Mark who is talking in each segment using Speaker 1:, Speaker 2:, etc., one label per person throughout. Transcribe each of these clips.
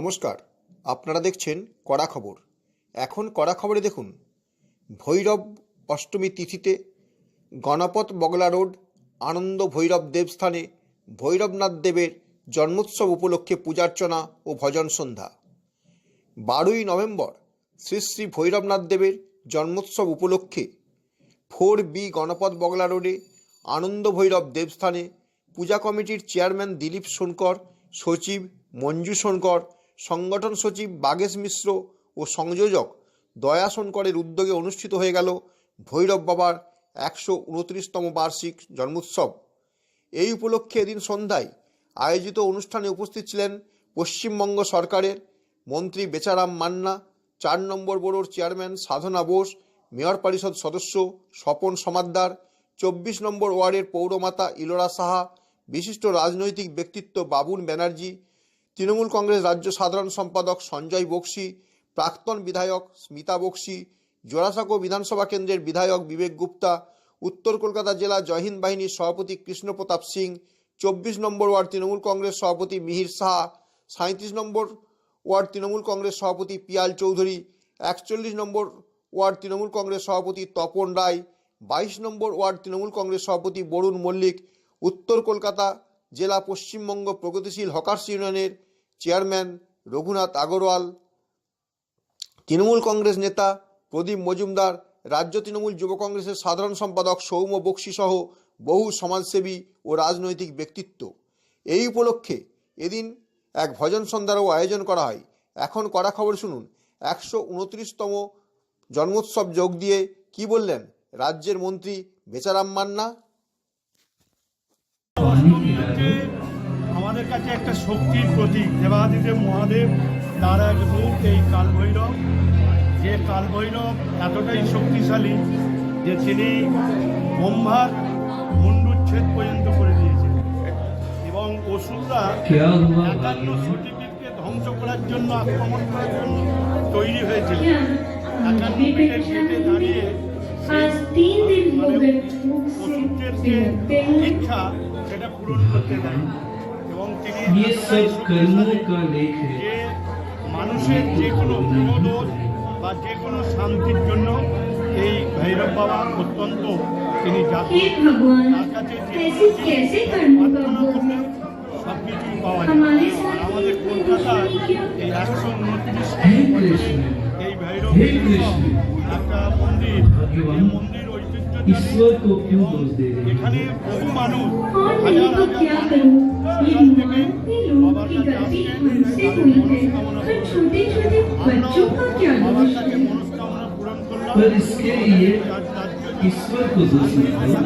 Speaker 1: নমস্কার, আপনারা দেখছেন কড়া খবর। এখন কড়া খবরে দেখুন, ভৈরব অষ্টমী তিথিতে গণপত বগলা রোড, আনন্দ ভৈরব দেবস্থানে ভৈরবনাথ দেবের জন্মোৎসব উপলক্ষে পূজার্চনা ও ভজন সন্ধ্যা। বারোই নভেম্বর শ্রী শ্রী ভৈরবনাথ দেবের জন্মোৎসব উপলক্ষে ফোর বি গণপত বগলা রোডে আনন্দ ভৈরব দেবস্থানে পূজা কমিটির চেয়ারম্যান দিলীপ সোনকর, সচিব মঞ্জু সোনকর সংগঠন সচিব বাগেশ মিশ্র ও সংযোজক দয়া সোনকরের উদ্যোগে অনুষ্ঠিত হয়ে গেল ভৈরব বাবার একশো উনত্রিশতম বার্ষিক জন্মোৎসব। এই উপলক্ষে এদিন সন্ধ্যায় আয়োজিত অনুষ্ঠানে উপস্থিত ছিলেন পশ্চিমবঙ্গ সরকারের মন্ত্রী বেচারাম মান্না, চার নম্বর বোর্ডের চেয়ারম্যান সাধনা বোস, মেয়র পরিষদ সদস্য স্বপন সমাদ্দার, চব্বিশ নম্বর ওয়ার্ডের পৌরমাতা ইলোরা সাহা, বিশিষ্ট রাজনৈতিক ব্যক্তিত্ব বাবুন ব্যানার্জি তৃণমূল কংগ্রেস রাজ্য সাধারণ সম্পাদক সঞ্জয় বক্সি, প্রাক্তন বিধায়ক স্মিতা বক্সি, জোড়াসাঁকো বিধানসভা কেন্দ্রের বিধায়ক বিবেক গুপ্তা, উত্তর কলকাতা জেলা জয়হিন্দ বাহিনীর সভাপতি কৃষ্ণপ্রতাপ সিং, চব্বিশ নম্বর ওয়ার্ড তৃণমূল কংগ্রেস সভাপতি মিহির সাহা সাঁত্রিশ নম্বর ওয়ার্ড তৃণমূল কংগ্রেস সভাপতি পিয়াল চৌধুরী, একচল্লিশ নম্বর ওয়ার্ড তৃণমূল কংগ্রেস সভাপতি তপন রায়, বাইশ নম্বর ওয়ার্ড তৃণমূল কংগ্রেস সভাপতি বরুণ মল্লিক, উত্তর কলকাতা জেলা পশ্চিমবঙ্গ প্রগতিশীল হকার্স ইউনিয়নের চেয়ারম্যান রঘুনাথ আগরওয়াল, তৃণমূল কংগ্রেস নেতা প্রদীপ মজুমদার, রাজ্য তৃণমূল যুব কংগ্রেসের সাধারণ সম্পাদক সৌম্য বক্সি সহ বহু সমাজসেবী ও রাজনৈতিক ব্যক্তিত্ব। এই উপলক্ষে এদিন এক ভজন সন্ধ্যারও আয়োজন করা হয়। এখন কড়া খবর শুনুন। একশো উনত্রিশতম জন্মোৎসব যোগ দিয়ে কি বললেন রাজ্যের মন্ত্রী বেচারাম মান্না?
Speaker 2: কাছে একটা শক্তির প্রতীক। দেবাদিদেব মহাদেব তার এক রূপ এই কালভৈরব। যে কালভৈরব এতটাই শক্তিশালী যে তিনি ব্রহ্মার মুন্ডুচ্ছেদ পর্যন্ত করে দিয়েছেন। এবং অসুররা একান্ন সতীপীঠকে ধ্বংস করার জন্য আক্রমণ করার জন্য তৈরি হয়েছিল। একান্ন দাঁড়িয়ে
Speaker 3: মানে অসুরদেরকে
Speaker 2: ইচ্ছা সেটা পূরণ করতে দেয়। এবং তিনি যে মানুষের যে কোনো বিনোদন বা যে কোনো শান্তির জন্য এই ভৈরব বাবা অত্যন্ত তিনি তার কাছে সব কিছু পাওয়া যায়। আমাদের
Speaker 3: কলকাতার
Speaker 2: এই একশো উনত্রিশ এই ভৈরব একটা মন্দির। মন্দির ঐতিহ্য
Speaker 4: ईश्वर को क्यों दोष दे रहे हैं
Speaker 2: এখানে বহু মানুষ
Speaker 3: और मैं
Speaker 2: হাজার
Speaker 3: तो
Speaker 2: হাজার
Speaker 3: क्या
Speaker 2: মানুষ
Speaker 3: करूं ये
Speaker 2: সেখান থেকে
Speaker 3: मानते लोग की गलती हमसे हुई है पर छोटे छोटे बच्चों का क्या
Speaker 2: বাবার
Speaker 3: दोष
Speaker 2: কাছে
Speaker 3: है
Speaker 2: মনস্কামনা পূরণ করলাম
Speaker 4: पर इसके लिए
Speaker 2: যার রাজ্য
Speaker 4: ईश्वर को दोष नहीं दो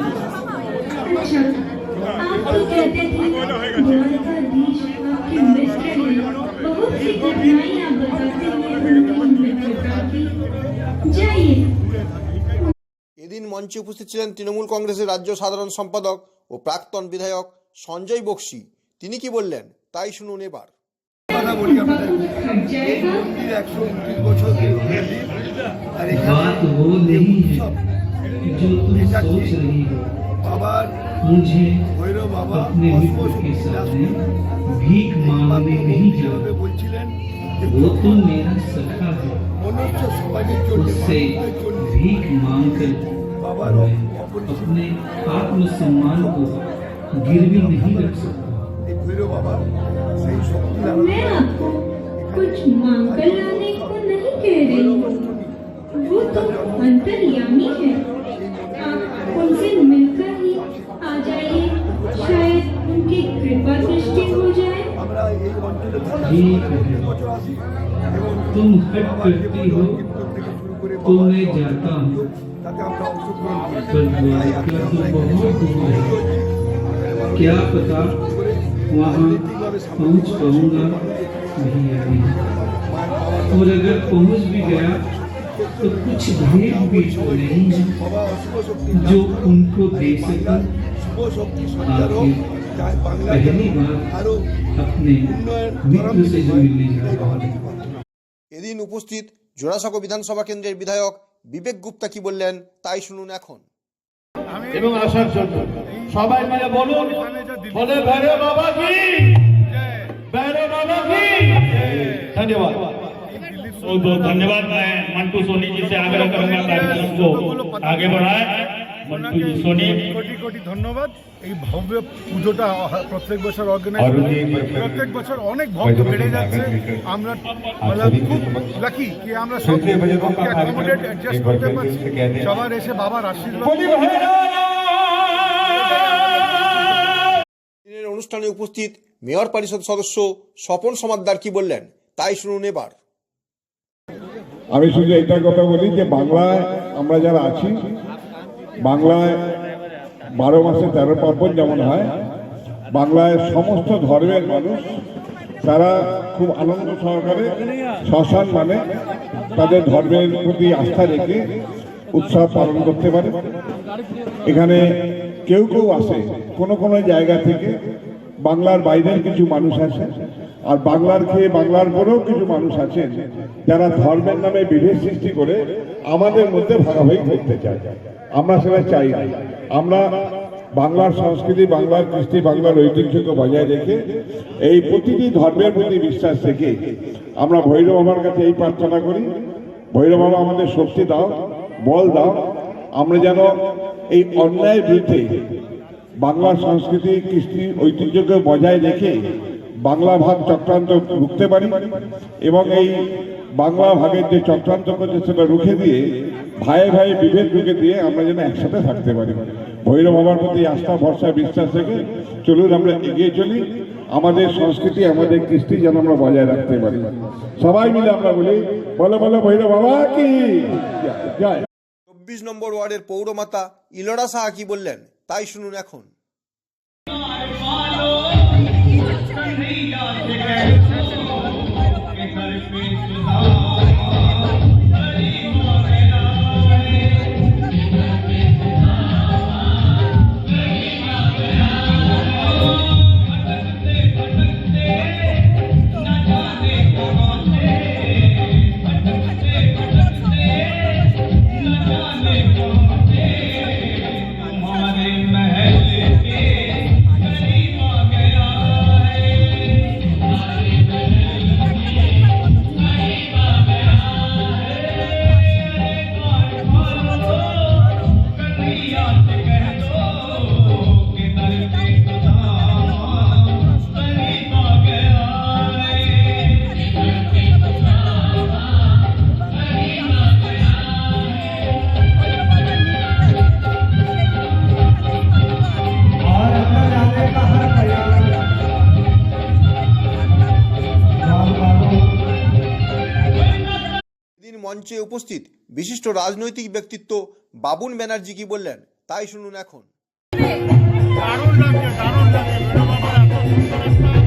Speaker 3: अच्छा आप तो कहते थे द्वारकाधीश आपके मित्र हैं बहुत सी घटनाएं आप बताते हैं उनकी मित्रता की जाइए
Speaker 1: এদিন মঞ্চে উপস্থিত ছিলেন তৃণমূল কংগ্রেসের রাজ্য সাধারণ সম্পাদক ও প্রাক্তন বিধায়ক সঞ্জয় বক্সি। তিনি কি বললেন? তাই শুনুন এবার।
Speaker 5: বলছিলেন মনুষ্য সমাজের জন্য
Speaker 4: ভিক
Speaker 5: आरोप
Speaker 4: अपने आत्मसम्मान को गिरवी नहीं रख सकता।
Speaker 3: मैं आपको कुछ मांगकर लाने को नहीं कह रही वो तो अंतर्यामी है। आप उनसे मिलकर ही आ जाइए। शायद उनकी कृपा दृष्टि हो जाए।
Speaker 4: ठीक है। तुम हट करती हो तो मैं जाता हूँ।
Speaker 5: তাতে আমরা অংশগ্রহণ করি
Speaker 4: पर
Speaker 5: তাই
Speaker 4: द्वारका
Speaker 5: আজকে
Speaker 4: तो
Speaker 5: আমরা এখানে
Speaker 4: बहुत दूर है क्या पता वहाँ पहुँच पाऊंगा नहीं या नहीं और अगर पहुँच भी गया तो कुछ भेद भी तो नहीं है
Speaker 5: বাবা অশুভ শক্তি
Speaker 4: जो उनको दे सकूं
Speaker 5: শুভ শক্তি সঞ্চার হোক যাতে বাংলা
Speaker 4: पहली बार
Speaker 5: আরো
Speaker 4: अपने मित्र से जो मिलने जा रहा हूँ
Speaker 1: এদিন উপস্থিত জোড়াসাঁকো বিধানসভা কেন্দ্রের বিধায়ক বিবেক গুপ্তা কি বললেন তাই শুনুন এখন
Speaker 6: এবং আসার জন্য সবাই মিলে বলুন বলে ভৈরব বাবা কি ভৈরব বাবা কি धन्यवाद
Speaker 7: बहुत बहुत धन्यवाद मैं मंटू सोनी जी से आग्रह करूंगा कार्यक्रम को आगे बढ़ाएं
Speaker 2: ধন্যবাদ। এই ভব্য পুজোটা প্রত্যেক বছর প্রত্যেক বছর অনেক বেড়ে যাচ্ছে।
Speaker 1: অনুষ্ঠানে উপস্থিত মেয়র পরিষদ সদস্য স্বপন সমাদ্দার কি বললেন তাই শুনুন এবার।
Speaker 8: আমি শুধু এটা কথা বলি যে বাংলায় আমরা যারা আছি বাংলায় বারো মাসে তেরো পার্বণ যেমন হয়, বাংলায় সমস্ত ধর্মের মানুষ, তারা খুব আনন্দ সহকারে শ্মশান মানে তাদের ধর্মের প্রতি আস্থা রেখে উৎসব পালন করতে পারে। এখানে কেউ কেউ আসে, কোনো কোনো জায়গা থেকে বাংলার বাইরের কিছু মানুষ আছে আর বাংলার খেয়ে বাংলার পরেও কিছু মানুষ আছেন, যারা ধর্মের নামে বিভেদ সৃষ্টি করে আমাদের মধ্যে ভাগাভাগি করতে চায়। আমরা সেটা চাই আমরা বাংলার সংস্কৃতি, বাংলার কৃষ্টি, বাংলার ঐতিহ্যকে বজায় রেখে এই প্রতিটি ধর্মের প্রতি বিশ্বাস থেকে আমরা ভৈরব বাবার কাছে এই প্রার্থনা করি, ভৈরব বাবা আমাদের শক্তি দাও, বল দাও, আমরা যেন এই অন্যায় বিরুদ্ধে বাংলার সংস্কৃতি, কৃষ্টি, ঐতিহ্যকে বজায় রেখে বাংলা ভাগ চক্রান্ত রুখতে পারি এবং এই বাংলা ভাগের যে চক্রান্ত করছে সেটা রুখে দিয়ে ভাইয়ে ভাইয়ে বিভেদ রুখে দিয়ে আমরা যেন একসাথে থাকতে পারি। ভৈরব বাবার প্রতি আস্থা ভরসা বিশ্বাস রেখে চলুন আমরা এগিয়ে চলি। আমাদের সংস্কৃতি আমাদের কৃষ্টি যেন আমরা বজায় রাখতে পারি। সবাই মিলে আমরা বলি বলো বলো ভৈরব বাবা কি? জয়।
Speaker 1: চব্বিশ নম্বর ওয়ার্ডের পৌরমাতা ইলোরা সাহা কি বললেন? তাই শুনুন এখন। মঞ্চে উপস্থিত বিশিষ্ট রাজনৈতিক ব্যক্তিত্ব বাবুন ব্যানার্জি কি বললেন? তাই শুনুন এখন।
Speaker 2: দারুণ লাগছে দারুণ লাগছে।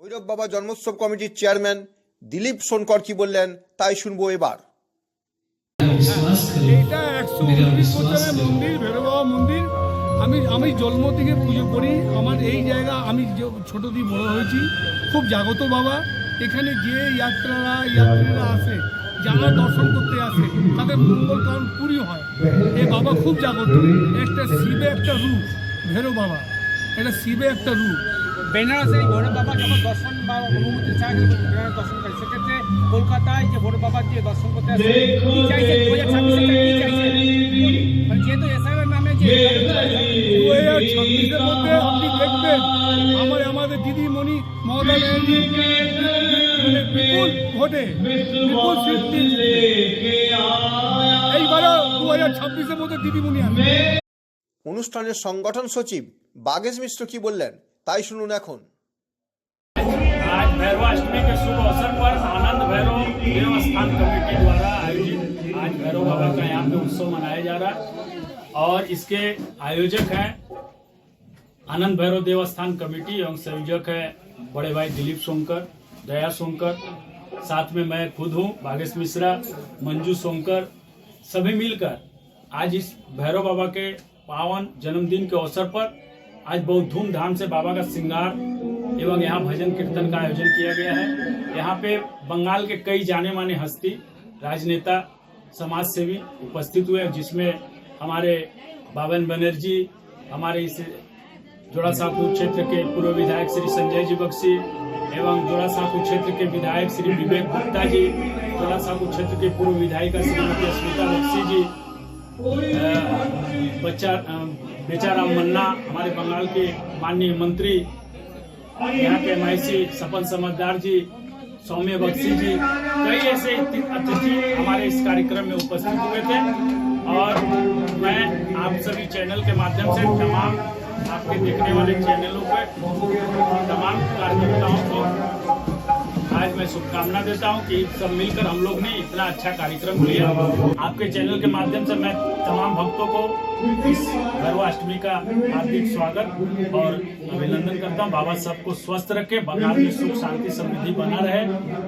Speaker 1: ভৈরব বাবা জন্মোৎসব কমিটির চেয়ারম্যান দিলীপ সোনকর কি বললেন, তাই শুনব এবার।
Speaker 4: এটা
Speaker 2: একশো মন্দির, ভৈরব বাবা মন্দির। আমি আমি জন্ম থেকে পুজো করি। আমার এই জায়গা, আমি ছোট দিয়ে বড় হয়েছি, খুব জাগত বাবা। এখানে যে যাত্রারা, যাত্রীরা আসে, যারা দর্শন করতে আসে, তাদের মঙ্গল কারণ পুরী হয়। এই বাবা খুব জাগত একটা শিবে একটা রূপ ভেরো বাবা। এটা শিবের একটা রূপ।
Speaker 9: বেনারসে এই ভৈরব বাবা যখন দর্শন বা অনুমতি চায় বেনারস দর্শন করে। সেক্ষেত্রে কলকাতায় যে ভৈরব বাবার যে দর্শন করতে আসে কি চাইছে? দু হাজার ছাব্বিশে কি চাইছে? যেহেতু এসআইআর নামে যে
Speaker 2: দু হাজার ছাব্বিশের মধ্যে আপনি দেখবেন আমার আমাদের দিদিমণি মমতা ব্যানার্জি মানে বিপুল ভোটে বিপুল সিদ্ধি। এইবারও দু হাজার ছাব্বিশের মধ্যে দিদিমণি আসবে।
Speaker 1: অনুষ্ঠানের সংগঠন সচিব বাগেশ মিশ্র কি বললেন তাই শুনুন এখন
Speaker 7: आज भैरवाष्टमी के शुभ अवसर पर आनंद भैरव देवस्थान कमेटी द्वारा आयोजित आज भैरव बाबा का यहाँ पे उत्सव मनाया जा रहा है और इसके आयोजक हैं आनंद भैरव देवस्थान कमेटी एवं संयोजक है बड़े भाई दिलीप सोमकर दया सोमकर साथ में मैं खुद हूँ भागेश मिश्रा मंजू सोमकर सभी मिलकर आज इस भैरव बाबा के पावन जन्मदिन के अवसर पर आज बहुत धूमधाम से बाबा का श्रृंगार एवं यहाँ भजन कीर्तन का आयोजन किया गया है। यहाँ पे बंगाल के कई जाने माने हस्ती, राजनेता समाज सेवी उपस्थित हुए, जिसमें हमारे बावन बनर्जी, हमारे इस जोड़ा साहपुर क्षेत्र के पूर्व विधायक श्री संजय जी बख्शी एवं जोड़ा साहपुर क्षेत्र के विधायक श्री विवेक गुप्ता जी जोड़ा साहपुर क्षेत्र के पूर्व विधायिका श्रीमती अस्मिता बख्शी जी बच्चा बेचाराम मन्ना, हमारे बंगाल के माननीय मंत्री, यहाँ के एमआईसी सपन समझदार जी, सौम्य बख्शी जी, कई ऐसे अतिथि हमारे इस कार्यक्रम में उपस्थित हुए थे। और मैं आप सभी चैनल के माध्यम से तमाम आपके देखने वाले चैनलों पर तमाम कार्यकर्ताओं को आज मैं शुभकामना देता हूँ कि सब मिलकर हम लोग ने इतना अच्छा कार्यक्रम किया। आपके चैनल के माध्यम से मैं तमाम भक्तों को इस गर्वाष्टमी का हार्दिक स्वागत और अभिनंदन करता हूँ। बाबा सबको स्वस्थ रखे बंगाल में सुख, शांति, समृद्धि बना रहे।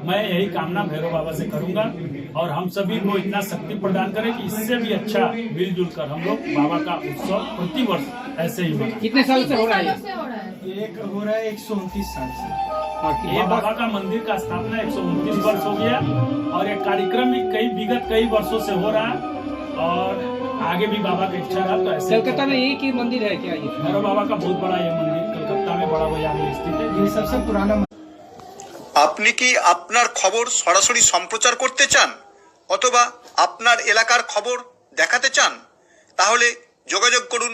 Speaker 7: मैं यही कामना भैरव बाबा से करूँगा और हम सभी को इतना शक्ति प्रदान करें कि इससे भी अच्छा मिलजुल कर हम लोग बाबा का उत्सव प्रति वर्ष ऐसे ही मनाएं
Speaker 9: कितने साल से हो रहा है ये?
Speaker 2: एक हो रहा है एक सौ उनतीस साल से
Speaker 7: ये बाबा का मंदिर का स्थापना एक वर्ष हो गया और ये कार्यक्रम भी कई विगत कई वर्षों से हो रहा है और आगे भी बाबा की इच्छा रहा तो ऐसे
Speaker 9: कलकत्ता में एक ही मंदिर है क्या ये
Speaker 7: भैरव बाबा का बहुत बड़ा ये मंदिर कलकत्ता में बड़ा बाजार में स्थित है
Speaker 2: ये सबसे पुराना
Speaker 1: আপনি কি আপনার খবর সরাসরি সম্প্রচার করতে চান অথবা আপনার এলাকার খবর দেখাতে চান তাহলে যোগাযোগ করুন